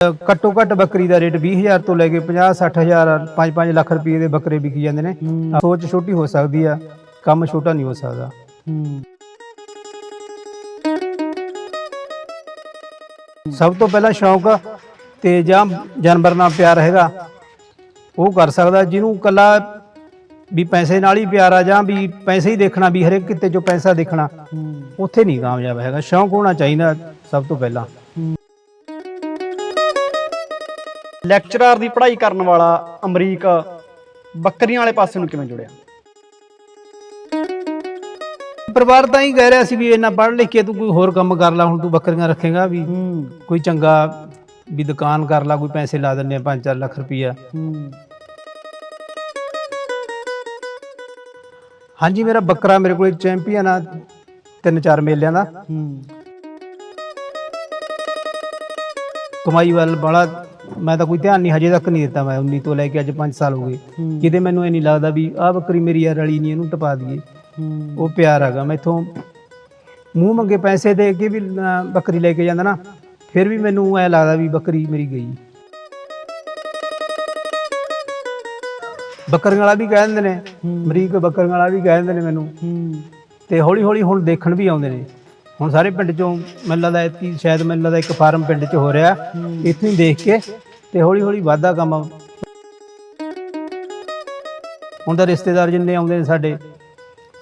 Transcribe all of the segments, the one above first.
ਘੱਟੋ ਘੱਟ ਬੱਕਰੀ ਦਾ ਰੇਟ 20000 ਤੋਂ ਲੈ ਕੇ 50 60000 5-5 ਲੱਖ ਰੁਪਏ ਦੇ ਬੱਕਰੇ ਵਿਕੀ ਜਾਂਦੇ ਨੇ। ਸੋਚ ਛੋਟੀ ਹੋ ਸਕਦੀ ਆ ਕੰਮ ਛੋਟਾ ਨਹੀਂ ਹੋ ਸਕਦਾ। ਸਭ ਤੋਂ ਪਹਿਲਾਂ ਸ਼ੌਂਕ ਤੇ ਜਾਂ ਜਾਨਵਰ ਨਾਲ ਪਿਆਰ ਹੈਗਾ ਉਹ ਕਰ ਸਕਦਾ ਜਿਹਨੂੰ ਕੱਲਾ ਵੀ ਪੈਸੇ ਨਾਲ ਹੀ ਪਿਆਰ ਆ ਜਾਂ ਵੀ ਪੈਸੇ ਹੀ ਦੇਖਣਾ ਵੀ ਹਰੇਕ ਕਿਤੇ ਚੋਂ ਪੈਸਾ ਦੇਖਣਾ ਉੱਥੇ ਨਹੀਂ ਕਾਮਯਾਬ ਹੈਗਾ। ਸ਼ੌਂਕ ਹੋਣਾ ਚਾਹੀਦਾ ਸਭ ਤੋਂ ਪਹਿਲਾਂ। ਲੈਕਚਰਰ ਦੀ ਪੜ੍ਹਾਈ ਕਰਨ ਵਾਲਾ ਅਮਰੀਕ ਬੱਕਰੀਆਂ ਵਾਲੇ ਪਾਸੇ ਨੂੰ ਕਿਵੇਂ ਜੁੜਿਆ? ਪਰਿਵਾਰ ਤਾਂ ਹੀ ਕਹਿ ਰਿਹਾ ਸੀ ਵੀ ਇੰਨਾ ਪੜ੍ਹ ਲਿਖ ਕੇ ਤੂੰ ਕੋਈ ਹੋਰ ਕੰਮ ਕਰ ਲੈ ਹੁਣ ਤੂੰ ਬੱਕਰੀਆਂ ਰੱਖੇਗਾ ਵੀ ਕੋਈ ਚੰਗਾ ਵੀ ਦੁਕਾਨ ਕਰ ਲਾ ਕੋਈ ਪੈਸੇ ਲਾ ਦਿੰਨੇ ਆ 5-4 ਲੱਖ ਰੁਪਈਆ। ਹਾਂਜੀ ਮੇਰਾ ਬੱਕਰਾ ਮੇਰੇ ਕੋਲ ਚੈਂਪੀਅਨ ਆ ਤਿੰਨ ਚਾਰ ਮੇਲਿਆਂ ਦਾ। ਕਮਾਈ ਵੱਲ ਬੜਾ ਮੈਂ ਤਾਂ ਕੋਈ ਧਿਆਨ ਨਹੀਂ ਹਜੇ ਤੱਕ ਨਹੀਂ ਦਿੱਤਾ ਮੈਂ 19 ਤੋਂ ਲੈ ਕੇ ਅੱਜ 5 ਸਾਲ ਹੋ ਗਏ। ਕਿਤੇ ਮੈਨੂੰ ਇਹ ਨਹੀਂ ਲੱਗਦਾ ਵੀ ਆਹ ਬੱਕਰੀ ਮੇਰੀ ਯਾਰ ਰਲੀ ਨਹੀਂ ਇਹਨੂੰ ਟਪਾ ਦਈਏ। ਉਹ ਪਿਆਰ ਹੈਗਾ ਮੈਥੋਂ ਮੂੰਹ ਮੰਗੇ ਪੈਸੇ ਦੇ ਕੇ ਵੀ ਅਹ, ਬੱਕਰੀ ਲੈ ਕੇ ਜਾਂਦਾ ਨਾ ਫਿਰ ਵੀ ਮੈਨੂੰ ਐ ਲੱਗਦਾ ਵੀ ਬੱਕਰੀ ਮੇਰੀ ਗਈ। ਬੱਕਰੀਆਂ ਵਾਲਾ ਵੀ ਕਹਿ ਦਿੰਦੇ ਨੇ ਅਮਰੀਕ ਬੱਕਰੀਆਂ ਵਾਲਾ ਵੀ ਕਹਿ ਦਿੰਦੇ ਨੇ ਮੈਨੂੰ। ਤੇ ਹੌਲੀ ਹੌਲੀ ਹੁਣ ਦੇਖਣ ਵੀ ਆਉਂਦੇ ਨੇ। ਹੁਣ ਸਾਰੇ ਪਿੰਡ ਚੋਂ ਮੈਨੂੰ ਲੱਗਦਾ ਐਤਕੀ ਸ਼ਾਇਦ ਮੈਨੂੰ ਲੱਗਦਾ ਇੱਕ ਫਾਰਮ ਪਿੰਡ 'ਚ ਹੋ ਰਿਹਾ। ਇੱਥੋਂ ਹੀ ਦੇਖ ਕੇ ਤੇ ਹੌਲੀ ਹੌਲੀ ਵਾਧਾ ਕੰਮ ਹੁਣ ਤਾਂ ਰਿਸ਼ਤੇਦਾਰ ਜਿੰਨੇ ਆਉਂਦੇ ਨੇ ਸਾਡੇ,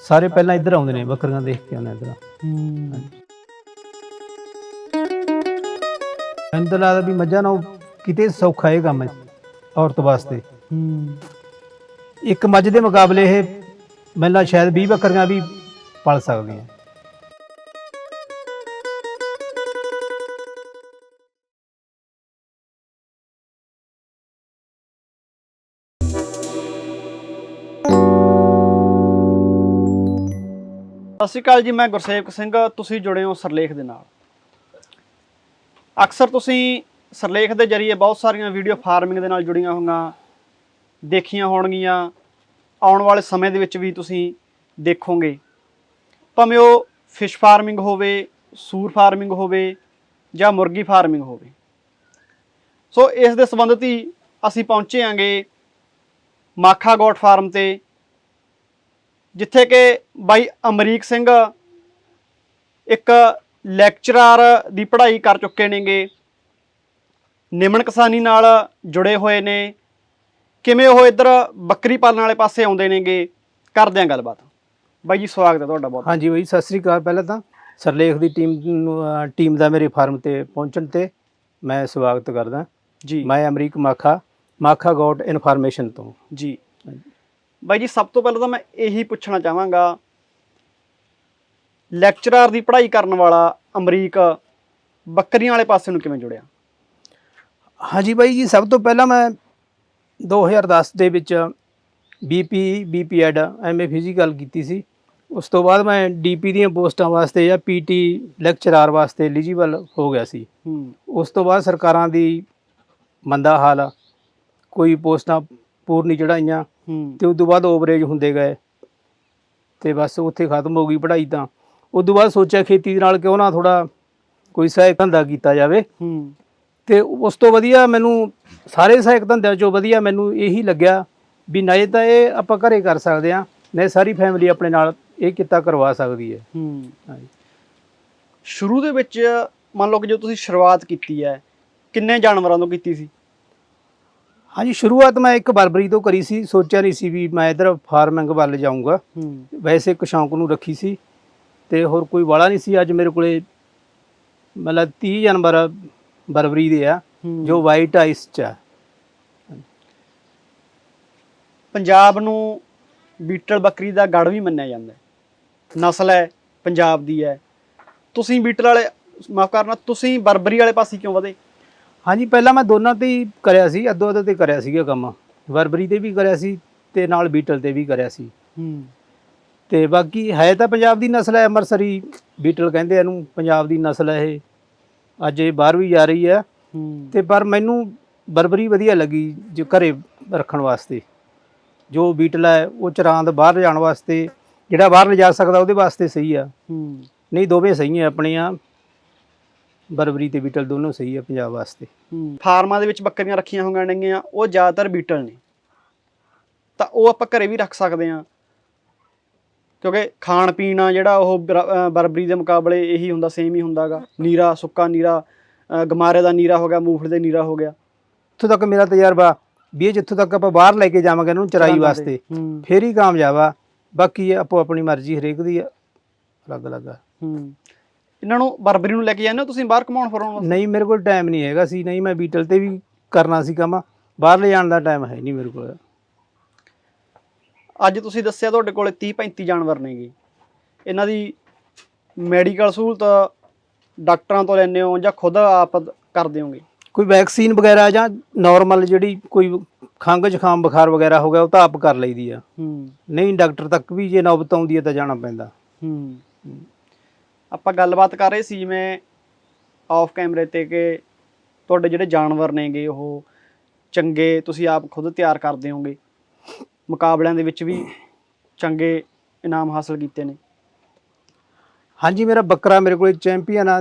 ਸਾਰੇ ਪਹਿਲਾਂ ਇੱਧਰ ਆਉਂਦੇ ਨੇ ਬੱਕਰੀਆਂ ਦੇਖ ਕੇ ਆਉਂਦੇ ਇੱਧਰ। ਮੈਨੂੰ ਤਾਂ ਲੱਗਦਾ ਵੀ ਮੱਝਾਂ ਨਾਲ ਕਿਤੇ ਸੌਖਾ ਇਹ ਕੰਮ ਹੈ ਔਰਤ ਵਾਸਤੇ। ਇੱਕ ਮੱਝ ਦੇ ਮੁਕਾਬਲੇ ਇਹ ਮੈਨੂੰ ਸ਼ਾਇਦ 20 ਬੱਕਰੀਆਂ ਵੀ ਪਲ ਸਕਦੀਆਂ। ਸਤਿ ਸ਼੍ਰੀ ਅਕਾਲ ਜੀ, ਮੈਂ ਗੁਰਸੇਵਕ ਸਿੰਘ, ਤੁਸੀਂ ਜੁੜੇ ਹੋ ਸਰਲੇਖ ਦੇ ਨਾਲ। ਅਕਸਰ ਤੁਸੀਂ ਸਰਲੇਖ ਦੇ ਜਰੀਏ ਬਹੁਤ ਸਾਰੀਆਂ ਵੀਡੀਓ ਫਾਰਮਿੰਗ ਦੇ ਨਾਲ ਜੁੜੀਆਂ ਹੋਈਆਂ, ਦੇਖੀਆਂ ਹੋਣਗੀਆਂ, ਆਉਣ ਵਾਲੇ ਸਮੇਂ ਦੇ ਵਿੱਚ ਵੀ ਤੁਸੀਂ ਦੇਖੋਗੇ। ਭਾਵੇਂ ਉਹ ਫਿਸ਼ ਫਾਰਮਿੰਗ ਹੋਵੇ, ਸੂਰ ਫਾਰਮਿੰਗ ਹੋਵੇ ਜਾਂ ਮੁਰਗੀ ਫਾਰਮਿੰਗ ਹੋਵੇ। ਸੋ ਇਸ ਦੇ ਸੰਬੰਧਿਤ ਹੀ ਅਸੀਂ ਪਹੁੰਚੇ ਆਂਗੇ ਮਾਖਾ ਗੋਟ ਫਾਰਮ ਤੇ ਜਿੱਥੇ ਕਿ ਬਾਈ ਅਮਰੀਕ ਸਿੰਘ ਇੱਕ ਲੈਕਚਰਰ ਦੀ ਪੜ੍ਹਾਈ ਕਰ ਚੁੱਕੇ ਨੇਗੇ। ਨਿਮਨ ਕਿਸਾਨੀ ਨਾਲ ਜੁੜੇ ਹੋਏ ਨੇ। ਕਿਵੇਂ ਉਹ ਇੱਧਰ ਬੱਕਰੀ ਪਾਲਣ ਵਾਲੇ ਪਾਸੇ ਆਉਂਦੇ ਨੇਗੇ? ਕਰਦੇ ਆਂ ਗੱਲਬਾਤ। ਬਾਈ ਜੀ ਸਵਾਗਤ ਹੈ ਤੁਹਾਡਾ ਬਹੁਤ। ਹਾਂਜੀ ਬਈ ਸਤਿ ਸ੍ਰੀ ਅਕਾਲ ਪਹਿਲਾਂ ਤਾਂ। ਸਰਲੇਖ ਦੀ ਟੀਮ ਟੀਮ ਦਾ ਮੇਰੇ ਫਾਰਮ ਤੇ ਪਹੁੰਚਣ ਤੇ ਮੈਂ ਸਵਾਗਤ ਕਰਦਾ। ਜੀ। ਮੈਂ ਅਮਰੀਕ ਮਾਖਾ ਮਾਖਾ ਗੋਟ ਇਨਫੋਰਮੇਸ਼ਨ ਤੋਂ। ਜੀ। ਬਾਈ ਜੀ ਸਭ ਤੋਂ ਪਹਿਲਾਂ ਤਾਂ ਮੈਂ ਇਹੀ ਪੁੱਛਣਾ ਚਾਹਾਂਗਾ। ਲੈਕਚਰਰ ਦੀ ਪੜ੍ਹਾਈ ਕਰਨ ਵਾਲਾ ਅਮਰੀਕ ਬੱਕਰੀਆਂ ਵਾਲੇ ਪਾਸੇ ਨੂੰ ਕਿਵੇਂ ਜੁੜਿਆ? ਹਾਂਜੀ ਬਾਈ ਜੀ ਸਭ ਤੋਂ ਪਹਿਲਾਂ ਮੈਂ 2010 ਦੇ ਵਿੱਚ ਬੀਪੀ ਬੀਪੀਐਡ ਐਮਏ ਫਿਜ਼ੀਕਲ ਕੀਤੀ ਸੀ। ਉਸ ਤੋਂ ਬਾਅਦ ਮੈਂ ਡੀਪੀ ਦੀਆਂ ਪੋਸਟਾਂ ਵਾਸਤੇ ਜਾਂ ਪੀਟੀ ਲੈਕਚਰਰ ਵਾਸਤੇ ਐਲੀਜੀਬਲ ਹੋ ਗਿਆ ਸੀ। ਉਸ ਤੋਂ ਬਾਅਦ ਸਰਕਾਰਾਂ ਦੀ ਮੰਦਾ ਹਾਲ। ਕੋਈ ਪੋਸਟਾਂ ਪੂਰ ਨਹੀਂ ਚੜਾਈਆਂ ਹੂੰ। ਤੇ ਉਸ ਤੋਂ ਬਾਅਦ ਓਵਰੇਜ ਹੁੰਦੇ ਗਏ। ਤੇ ਬਸ ਉੱਥੇ ਖਤਮ ਹੋ ਗਈ ਪੜ੍ਹਾਈ ਤਾਂ। ਉਸ ਤੋਂ ਬਾਅਦ ਸੋਚਿਆ ਖੇਤੀ ਦੇ ਨਾਲ ਕਿਉਂ ਨਾ ਥੋੜਾ ਕੋਈ ਸਹਾਇਕ ਧੰਦਾ ਕੀਤਾ ਜਾਵੇ। ਹੂੰ। ਤੇ ਉਸ ਤੋਂ ਵਧੀਆ ਮੈਨੂੰ ਸਾਰੇ ਸਹਾਇਕ ਧੰਦਿਆਂ ਚੋਂ ਵਧੀਆ ਮੈਨੂੰ ਇਹੀ ਲੱਗਿਆ ਵੀ ਨਾ ਤਾਂ ਇਹ ਆਪਾਂ ਘਰੇ ਕਰ ਸਕਦੇ ਆ ਨਾ ਸਾਰੀ ਫੈਮਿਲੀ ਆਪਣੇ ਨਾਲ ਇਹ ਕਿੱਤਾ ਕਰਵਾ ਸਕਦੀ ਹੈ। ਹੂੰ। ਹਾਂਜੀ। ਸ਼ੁਰੂ ਦੇ ਵਿੱਚ ਮੰਨ ਲਓ ਕਿ ਜਦੋਂ ਤੁਸੀਂ ਸ਼ੁਰੂਆਤ ਕੀਤੀ ਹੈ ਕਿੰਨੇ ਜਾਨਵਰਾਂ ਤੋਂ ਕੀਤੀ ਸੀ? ਹਾਂਜੀ ਸ਼ੁਰੂਆਤ ਮੈਂ ਇੱਕ ਬਰਬਰੀ ਤੋਂ ਕਰੀ ਸੀ ਸੋਚਿਆ ਨਹੀਂ ਸੀ ਵੀ ਮੈਂ ਇਧਰ ਫਾਰਮਿੰਗ ਵੱਲ ਜਾਊਂਗਾ। ਵੈਸੇ ਇੱਕ ਸ਼ੌਂਕ ਨੂੰ ਰੱਖੀ ਸੀ ਤੇ ਹੋਰ ਕੋਈ ਵਾਲਾ ਨਹੀਂ ਸੀ। ਅੱਜ ਮੇਰੇ ਕੋਲੇ ਮਤਲਬ 30 ਜਾਨਵਰ ਬਰਬਰੀ ਦੇ ਆ ਜੋ ਵਾਈਟ ਆਈਸ ਚ ਆ। ਪੰਜਾਬ ਨੂੰ ਬੀਟਲ ਬੱਕਰੀ ਦਾ ਗੜ ਵੀ ਮੰਨਿਆ ਜਾਂਦਾ ਹੈ। ਨਸਲ ਹੈ ਪੰਜਾਬ ਦੀ ਹੈ। ਤੁਸੀਂ ਬੀਟਲ ਵਾਲੇ ਮਾਫ ਕਰਨਾ ਤੁਸੀਂ ਬਰਬਰੀ ਵਾਲੇ ਪਾਸੇ ਕਿਉਂ ਵਧੇ? ਹਾਂਜੀ ਪਹਿਲਾਂ ਮੈਂ ਦੋਨਾਂ ਤੇ ਹੀ ਕਰਿਆ ਸੀ ਅੱਧੋ ਅੱਧ ਤੇ ਕਰਿਆ ਸੀਗਾ ਕੰਮ। ਬਰਬਰੀ ਤੇ ਵੀ ਕਰਿਆ ਸੀ ਤੇ ਨਾਲ ਬੀਟਲ ਤੇ ਵੀ ਕਰਿਆ ਸੀ। ਹੂੰ। ਤੇ ਬਾਕੀ ਹੈ ਤਾਂ ਪੰਜਾਬ ਦੀ ਨਸਲ ਹੈ ਅੰਮ੍ਰਿਤਸਰੀ ਬੀਟਲ ਕਹਿੰਦੇ ਇਹਨੂੰ ਪੰਜਾਬ ਦੀ ਨਸਲ ਹੈ ਇਹ। ਅੱਜ ਇਹ ਬਾਹਰ ਵੀ ਜਾ ਰਹੀ ਹੈ। ਹੂੰ। ਤੇ ਪਰ ਮੈਨੂੰ ਬਰਬਰੀ ਵਧੀਆ ਲੱਗੀ ਜੋ ਘਰੇ ਰੱਖਣ ਵਾਸਤੇ। ਜੋ ਬੀਟਲ ਹੈ ਉਹ ਚਰਾਂਦ ਬਾਹਰ ਜਾਣ ਵਾਸਤੇ ਜਿਹੜਾ ਬਾਹਰ ਲਿਜਾ ਸਕਦਾ ਉਹਦੇ ਵਾਸਤੇ ਸਹੀ ਆ। ਹੂੰ। ਨਹੀਂ ਦੋਵੇਂ ਸਹੀ ਆ ਆਪਣੀਆਂ। ਬਰਬਰੀ ਤੇ ਬੀਟਲ ਦੋਨੋਂ ਸਹੀ ਆ ਪੰਜਾਬ ਵਾਸਤੇ। ਫਾਰਮਾਂ ਦੇ ਵਿੱਚ ਬੱਕਰੀਆਂ ਰੱਖੀਆਂ ਹੋਈਆਂ ਨੇਗੀਆਂ ਉਹ ਜ਼ਿਆਦਾਤਰ ਬੀਟਲ ਨੇ। ਤਾਂ ਉਹ ਆਪਾਂ ਘਰੇ ਵੀ ਰੱਖ ਸਕਦੇ ਹਾਂ। ਕਿਉਂਕਿ ਖਾਣ ਪੀਣ ਆ ਜਿਹੜਾ ਉਹ ਬਰਬਰੀ ਦੇ ਮੁਕਾਬਲੇ ਇਹੀ ਹੁੰਦਾ ਸੇਮ ਹੀ ਹੁੰਦਾਗਾ। ਨੀਰਾ ਸੁੱਕਾ ਨੀਰਾ ਗਮਾਰੇ ਦਾ ਨੀਰਾ ਹੋ ਗਿਆ ਮੂੰਗਫਲੀ ਦਾ ਨੀਰਾ ਹੋ ਗਿਆ। ਇੱਥੋਂ ਤੱਕ ਮੇਰਾ ਤਜਰਬਾ ਵੀ ਇਹ ਜਿੱਥੋਂ ਤੱਕ ਆਪਾਂ ਬਾਹਰ ਲੈ ਕੇ ਜਾਵਾਂਗੇ ਇਹਨੂੰ ਚਰਾਈ ਵਾਸਤੇ ਹੂੰ। ਫੇਰ ਹੀ ਕਾਮਯਾਬ ਆ। ਬਾਕੀ ਇਹ ਆਪੋ ਆਪਣੀ ਮਰਜ਼ੀ ਹਰੇਕ ਦੀ ਆ। ਅਲੱਗ ਅਲੱਗ ਆ। ਹੂੰ। ਇਹਨਾਂ ਨੂੰ ਬਰਬਰੀ ਨੂੰ ਲੈ ਕੇ ਜਾਂਦੇ ਹੋ? ਤੁਸੀਂ ਬਾਹਰ ਕਮਾਉਣ ਫਿਰਾਉਣ ਵਾਸਤੇ? ਨਹੀਂ ਮੇਰੇ ਕੋਲ ਟਾਈਮ ਨਹੀਂ ਹੈਗਾ ਸੀ ਨਹੀਂ ਮੈਂ ਬੀਟਲ ਤੇ ਵੀ ਕਰਨਾ ਸੀ ਕੰਮ। ਬਾਹਰ ਲੈ ਜਾਣ ਦਾ ਟਾਈਮ ਹੈ ਨਹੀਂ ਮੇਰੇ ਕੋਲ। ਅੱਜ ਤੁਸੀਂ ਦੱਸਿਆ ਤੁਹਾਡੇ ਕੋਲੇ 30 35 ਜਾਨਵਰ ਨੇਗੇ। ਇਹਨਾਂ ਦੀ ਮੈਡੀਕਲ ਸਹੂਲਤ ਡਾਕਟਰਾਂ ਤੋਂ ਲੈਂਦੇ ਹੋ ਜਾਂ ਖੁਦ ਆਪ ਕਰਦੇ ਹੋਗੇ ਕੋਈ ਵੈਕਸੀਨ ਵਗੈਰਾ ਜਾਂ ਨਾਰਮਲ ਜਿਹੜੀ ਕੋਈ ਖੰਘ ਜ਼ੁਕਾਮ ਬੁਖਾਰ ਵਗੈਰਾ ਹੋ ਗਿਆ ਉਹ ਤਾਂ ਆਪ ਕਰ ਲਈਦੀ ਆ। ਹੂੰ। ਨਹੀਂ ਡਾਕਟਰ ਤੱਕ ਵੀ ਜੇ ਨੌਬਤ ਆਉਂਦੀ ਹੈ ਤਾਂ ਜਾਣਾ ਪੈਂਦਾ। ਹੂੰ। ਆਪਾਂ ਗੱਲਬਾਤ ਕਰ ਰਹੇ ਸੀ ਜਿਵੇਂ ਆਫ ਕੈਮਰੇ ਤੇ ਕਿ ਤੁਹਾਡੇ ਜਿਹੜੇ ਜਾਨਵਰ ਨੇਗੇ ਉਹ ਚੰਗੇ ਤੁਸੀਂ ਆਪ ਖੁਦ ਤਿਆਰ ਕਰਦੇ ਹੋਗੇ। ਮੁਕਾਬਲਿਆਂ ਦੇ ਵਿੱਚ ਵੀ ਚੰਗੇ ਇਨਾਮ ਹਾਸਲ ਕੀਤੇ ਨੇ। ਹਾਂਜੀ ਮੇਰਾ ਬੱਕਰਾ ਮੇਰੇ ਕੋਲ ਚੈਂਪੀਅਨ ਆ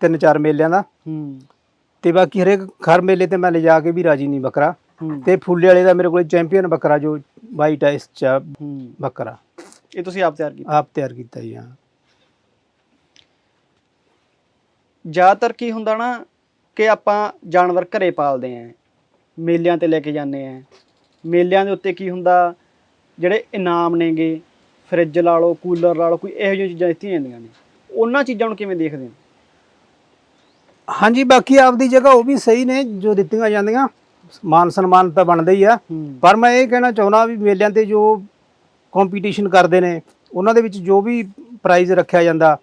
ਤਿੰਨ ਚਾਰ ਮੇਲਿਆਂ ਦਾ। ਹੂੰ। ਤੇ ਬਾਕੀ ਹਰੇਕ ਖਰ ਮੇਲੇ ਤੇ ਮੈਂ ਲਿਜਾ ਕੇ ਵੀ ਰਾਜੀ ਨਹੀਂ ਬੱਕਰਾ। ਤੇ ਫੁੱਲੇ ਵਾਲੇ ਦਾ ਮੇਰੇ ਕੋਲ ਚੈਂਪੀਅਨ ਬੱਕਰਾ ਜੋ ਵਾਈਟ ਚ ਆ ਹੂੰ। ਬੱਕਰਾ। ਇਹ ਤੁਸੀਂ ਆਪ ਤਿਆਰ ਕੀਤਾ? ਆਪ ਤਿਆਰ ਕੀਤਾ ਜੀ ਹਾਂ। ਜ਼ਿਆਦਾਤਰ ਕੀ ਹੁੰਦਾ ਨਾ ਕਿ ਆਪਾਂ ਜਾਨਵਰ ਘਰੇ ਪਾਲਦੇ ਆਂ ਮੇਲਿਆਂ ਤੇ ਲੈ ਕੇ ਜਾਂਦੇ ਆਂ ਮੇਲਿਆਂ ਦੇ ਉੱਤੇ ਕੀ ਹੁੰਦਾ ਜਿਹੜੇ ਇਨਾਮ ਨੇਗੇ ਫਰਿੱਜ ਲਾ ਲਓ ਕੂਲਰ ਲਾ ਲਓ ਕੋਈ ਇਹੋ ਜਿਹੀਆਂ ਚੀਜ਼ਾਂ ਦਿੱਤੀਆਂ ਜਾਂਦੀਆਂ ਨੇ। ਉਹਨਾਂ ਚੀਜ਼ਾਂ ਨੂੰ ਕਿਵੇਂ ਦੇਖਦੇ ਹੋ? ਹਾਂਜੀ ਬਾਕੀ ਆਪਦੀ ਜਗ੍ਹਾ ਉਹ ਵੀ ਸਹੀ ਨੇ ਜੋ ਦਿੱਤੀਆਂ ਜਾਂਦੀਆਂ। ਮਾਨ ਸਨਮਾਨ ਤਾਂ ਬਣਦਾ ਹੀ ਆ। ਪਰ ਮੈਂ ਇਹ ਕਹਿਣਾ ਚਾਹੁੰਦਾ ਵੀ ਮੇਲਿਆਂ ਤੇ ਜੋ ਕੰਪੀਟੀਸ਼ਨ ਕਰਦੇ ਨੇ ਉਹਨਾਂ ਦੇ ਵਿੱਚ ਜੋ ਵੀ ਪ੍ਰਾਈਜ਼ ਰੱਖਿਆ ਜਾਂਦਾ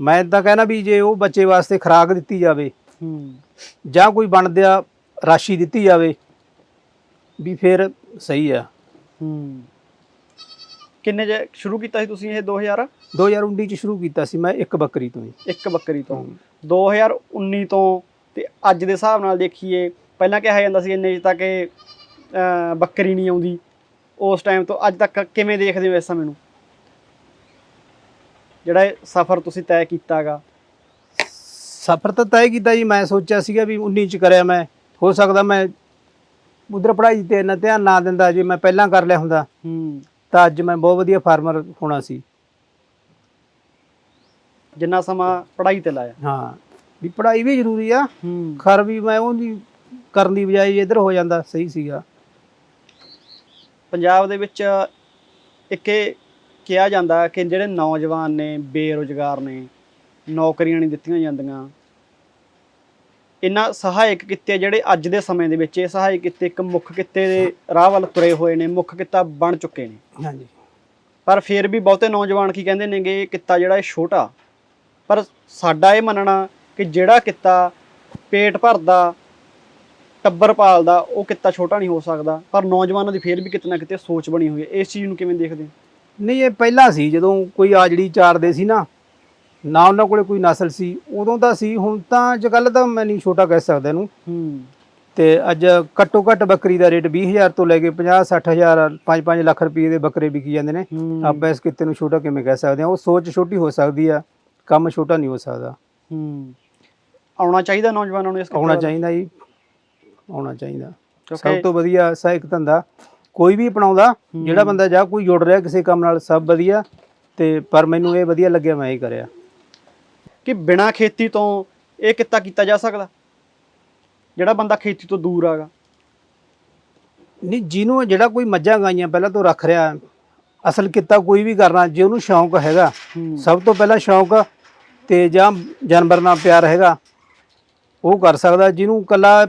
ਮੈਂ ਤਾਂ ਕਹਿਣਾ ਵੀ ਜੇ ਉਹ ਬੱਚੇ ਵਾਸਤੇ ਖੁਰਾਕ ਦਿੱਤੀ ਜਾਵੇ ਹੂੰ। ਜਾਂ ਕੋਈ ਬਣਦਿਆ ਰਾਸ਼ੀ ਦਿੱਤੀ ਜਾਵੇ ਵੀ ਫਿਰ ਸਹੀ ਆ। ਹੂੰ। ਕਿੰਨੇ ਜੇ ਸ਼ੁਰੂ ਕੀਤਾ ਸੀ ਤੁਸੀਂ ਇਹ 2000 2019 ਚ ਸ਼ੁਰੂ ਕੀਤਾ ਸੀ ਮੈਂ ਇੱਕ ਬੱਕਰੀ ਤੋਂ ਹੀ। ਇੱਕ ਬੱਕਰੀ ਤੋਂ। 2019 ਤੋਂ ਤੇ ਅੱਜ ਦੇ ਹਿਸਾਬ ਨਾਲ ਦੇਖੀਏ ਪਹਿਲਾਂ ਕਿਹਾ ਜਾਂਦਾ ਸੀ ਇੰਨੇ 'ਚ ਤਾਂ ਕਿ ਅਹ, ਬੱਕਰੀ ਨਹੀਂ ਆਉਂਦੀ। ਉਸ ਟਾਈਮ ਤੋਂ ਅੱਜ ਤੱਕ ਕਿਵੇਂ ਦੇਖਦੇ ਹੋ ਇਸ ਸਮੇਂ ਨੂੰ? ਜਿਹੜਾ ਇਹ ਸਫ਼ਰ ਤੁਸੀਂ ਤੈਅ ਕੀਤਾਗਾ? ਸਫ਼ਰ ਤਾਂ ਤੈਅ ਕੀਤਾ ਜੀ ਮੈਂ ਸੋਚਿਆ ਸੀਗਾ ਵੀ 19 ਚ ਕਰਿਆ ਮੈਂ। ਹੋ ਸਕਦਾ ਮੈਂ ਉਧਰ ਪੜ੍ਹਾਈ ਤੇ ਇੰਨਾ ਧਿਆਨ ਨਾ ਦਿੰਦਾ ਜੇ ਮੈਂ ਪਹਿਲਾਂ ਕਰ ਲਿਆ ਹੁੰਦਾ। ਹੂੰ। ਤਾਂ ਅੱਜ ਮੈਂ ਬਹੁਤ ਵਧੀਆ ਫਾਰਮਰ ਹੋਣਾ ਸੀ। ਜਿੰਨਾ ਸਮਾਂ ਪੜ੍ਹਾਈ ਤੇ ਲਾਇਆ। ਹਾਂ ਵੀ ਪੜ੍ਹਾਈ ਵੀ ਜ਼ਰੂਰੀ ਆ। ਹੂੰ। ਖਰ ਵੀ ਮੈਂ ਉਹਦੀ ਕਰਨ ਦੀ ਬਜਾਏ ਇੱਧਰ ਹੋ ਜਾਂਦਾ ਸਹੀ ਸੀਗਾ। ਪੰਜਾਬ ਦੇ ਵਿੱਚ ਇੱਕ ਇਹ ਕਿਹਾ ਜਾਂਦਾ ਕਿ ਜਿਹੜੇ ਨੌਜਵਾਨ ਨੇ ਬੇਰੁਜ਼ਗਾਰ ਨੇ ਨੌਕਰੀਆਂ ਨਹੀਂ ਦਿੱਤੀਆਂ ਜਾਂਦੀਆਂ ਇਹਨਾਂ ਸਹਾਇਕ ਕਿੱਤੇ ਜਿਹੜੇ ਅੱਜ ਦੇ ਸਮੇਂ ਦੇ ਵਿੱਚ ਇਹ ਸਹਾਇਕ ਕਿੱਤੇ ਇੱਕ ਮੁੱਖ ਕਿੱਤੇ ਦੇ ਰਾਹ ਵੱਲ ਤੁਰੇ ਹੋਏ ਨੇ ਮੁੱਖ ਕਿੱਤਾ ਬਣ ਚੁੱਕੇ ਨੇ। ਹਾਂਜੀ। ਪਰ ਫਿਰ ਵੀ ਬਹੁਤੇ ਨੌਜਵਾਨ ਕੀ ਕਹਿੰਦੇ ਨੇਗੇ ਇਹ ਕਿੱਤਾ ਜਿਹੜਾ ਇਹ ਛੋਟਾ। ਪਰ ਸਾਡਾ ਇਹ ਮੰਨਣਾ ਕਿ ਜਿਹੜਾ ਕਿੱਤਾ ਪੇਟ ਭਰਦਾ ਟੱਬਰ ਪਾਲਦਾ ਉਹ ਕਿੱਤਾ ਛੋਟਾ ਨਹੀਂ ਹੋ ਸਕਦਾ। ਪਰ ਨੌਜਵਾਨਾਂ ਦੀ ਫਿਰ ਵੀ ਕਿਤੇ ਨਾ ਕਿਤੇ ਸੋਚ ਬਣੀ ਹੋਈ ਹੈ। ਇਸ ਚੀਜ਼ ਨੂੰ ਕਿਵੇਂ ਦੇਖਦੇ ਹੋ? ਨਹੀਂ ਇਹ ਪਹਿਲਾਂ ਸੀ ਜਦੋਂ ਕੋਈ ਆਜੜੀ ਚਾਰਦੇ ਸੀ ਨਾ ਨਾ ਉਹਨਾਂ ਕੋਲੇ ਕੋਈ ਨਸਲ ਸੀ ਉਦੋਂ ਤਾਂ ਸੀ ਹੁਣ ਤਾਂ ਅੱਜ ਕੱਲ ਤਾਂ ਮੈਂ ਨਹੀਂ ਛੋਟਾ ਕਹਿ ਸਕਦਾ ਇਹਨੂੰ। ਹੂੰ। ਤੇ ਅੱਜ ਘੱਟੋ ਘੱਟ ਬੱਕਰੀ ਦਾ ਰੇਟ 20000 ਤੋਂ ਲੈ ਕੇ 50 60000 5-5 ਲੱਖ ਰੁਪਏ ਦੇ ਬੱਕਰੇ ਵਿਕੀ ਜਾਂਦੇ ਨੇ। ਆਪਾਂ ਇਸ ਕਿੱਤੇ ਨੂੰ ਛੋਟਾ ਕਿਵੇਂ ਕਹਿ ਸਕਦੇ ਹਾਂ? ਉਹ ਸੋਚ ਛੋਟੀ ਹੋ ਸਕਦੀ ਆ ਕੰਮ ਛੋਟਾ ਨਹੀਂ ਹੋ ਸਕਦਾ। ਹੂੰ। ਆਉਣਾ ਚਾਹੀਦਾ ਨੌਜਵਾਨਾਂ ਨੂੰ ਇਸ ਕਿੱਤੇ ਆਉਣਾ ਵੱਲ? ਚਾਹੀਦਾ ਜੀ ਆਉਣਾ ਚਾਹੀਦਾ। ਸਭ ਕਿਉਂਕਿ ਤੋਂ ਵਧੀਆ ਸਹਾਇਕ ਧੰਦਾ ਕੋਈ ਵੀ ਅਪਣਾਉਂਦਾ ਜਿਹੜਾ ਬੰਦਾ ਜਾਂ ਕੋਈ ਜੁੜ ਰਿਹਾ ਕਿਸੇ ਕੰਮ ਨਾਲ ਸਭ ਵਧੀਆ। ਤੇ ਪਰ ਮੈਨੂੰ ਇਹ ਵਧੀਆ ਲੱਗਿਆ ਮੈਂ ਇਹ ਕਰਿਆ। ਕਿ ਬਿਨਾ ਖੇਤੀ ਤੋਂ ਇਹ ਕਿੱਤਾ ਕੀਤਾ ਜਾ ਸਕਦਾ? ਜਿਹੜਾ ਬੰਦਾ ਖੇਤੀ ਤੋਂ ਦੂਰ ਆਗਾ ਨਹੀਂ ਜਿਹਨੂੰ ਜਿਹੜਾ ਕੋਈ ਮੱਝਾਂ ਗਾਈਆਂ ਪਹਿਲਾਂ ਤੋਂ ਰੱਖ ਰਿਹਾ ਅਸਲ ਕਿੱਤਾ ਕੋਈ ਵੀ ਕਰਨਾ ਜੇ ਉਹਨੂੰ ਸ਼ੌਂਕ ਹੈਗਾ ਸਭ ਤੋਂ ਪਹਿਲਾਂ ਸ਼ੌਂਕ ਤੇ ਜਾਂ ਜਾਨਵਰ ਨਾਲ ਪਿਆਰ ਹੈਗਾ ਉਹ ਕਰ ਸਕਦਾ। ਜਿਹਨੂੰ ਕੱਲਾ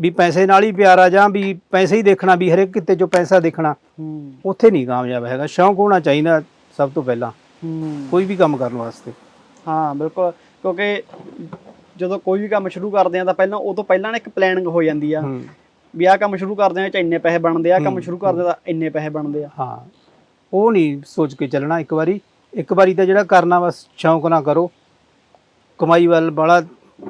ਵੀ ਪੈਸੇ ਨਾਲ ਹੀ ਪਿਆਰ ਆ ਜਾਂ ਵੀ ਪੈਸੇ ਹੀ ਦੇਖਣਾ ਵੀ ਹਰੇਕ ਕਿੱਤੇ 'ਚੋਂ ਪੈਸਾ ਦੇਖਣਾ ਹੂੰ। ਉੱਥੇ ਨਹੀਂ ਕਾਮਯਾਬ ਹੈਗਾ। ਸ਼ੌਂਕ ਹੋਣਾ ਚਾਹੀਦਾ ਸਭ ਤੋਂ ਪਹਿਲਾਂ। ਹੂੰ। ਕੋਈ ਵੀ ਕੰਮ ਕਰਨ ਵਾਸਤੇ। ਹਾਂ ਬਿਲਕੁਲ। ਕਿਉਂਕਿ ਜਦੋਂ ਕੋਈ ਵੀ ਕੰਮ ਸ਼ੁਰੂ ਕਰਦੇ ਆ ਤਾਂ ਪਹਿਲਾਂ ਉਹ ਤੋਂ ਪਹਿਲਾਂ ਨਾ ਇੱਕ ਪਲੈਨਿੰਗ ਹੋ ਜਾਂਦੀ ਆ। ਹੂੰ। ਵੀ ਆਹ ਕੰਮ ਸ਼ੁਰੂ ਕਰਦੇ ਆ ਚ ਇੰਨੇ ਪੈਸੇ ਬਣਦੇ ਆ ਆਹ ਕੰਮ ਸ਼ੁਰੂ ਕਰਦੇ ਆ ਤਾਂ ਇੰਨੇ ਪੈਸੇ ਬਣਦੇ ਆ। ਹਾਂ। ਉਹ ਨਹੀਂ ਸੋਚ ਕੇ ਚੱਲਣਾ ਇੱਕ ਵਾਰੀ। ਇੱਕ ਵਾਰੀ ਤਾਂ ਜਿਹੜਾ ਕਰਨਾ ਬਸ ਸ਼ੌਂਕ ਨਾ ਕਰੋ। ਕਮਾਈ ਵੱਲ ਬੜਾ